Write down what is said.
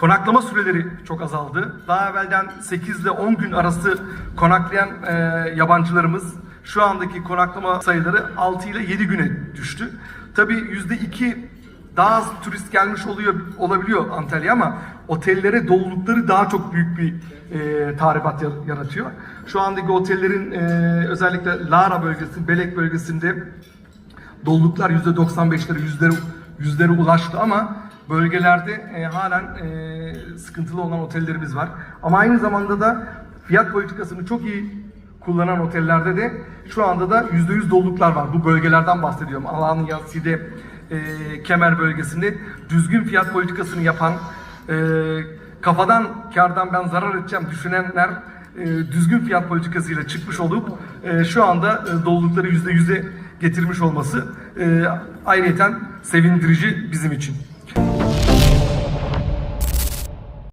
Konaklama süreleri çok azaldı. Daha evvelden 8 ile 10 gün arası konaklayan e, yabancılarımız şu andaki konaklama sayıları 6 ile 7 güne düştü. Tabii %2 daha az turist gelmiş oluyor olabiliyor Antalya ama otellere dolulukları daha çok büyük bir e, tahribat ya- yaratıyor. Şu andaki otellerin e, özellikle Lara bölgesi, Belek bölgesinde doluluklar %95'lere, yüzlere, yüzlere ulaştı ama bölgelerde e, halen e, sıkıntılı olan otellerimiz var. Ama aynı zamanda da fiyat politikasını çok iyi kullanan otellerde de şu anda da %100 doluluklar var. Bu bölgelerden bahsediyorum. Alanya, Side, e, Kemer bölgesinde düzgün fiyat politikasını yapan, e, kafadan kardan ben zarar edeceğim düşünenler e, düzgün fiyat politikasıyla çıkmış olup e, şu anda e, dolulukları %100'e getirmiş olması e, ayrıyeten sevindirici bizim için.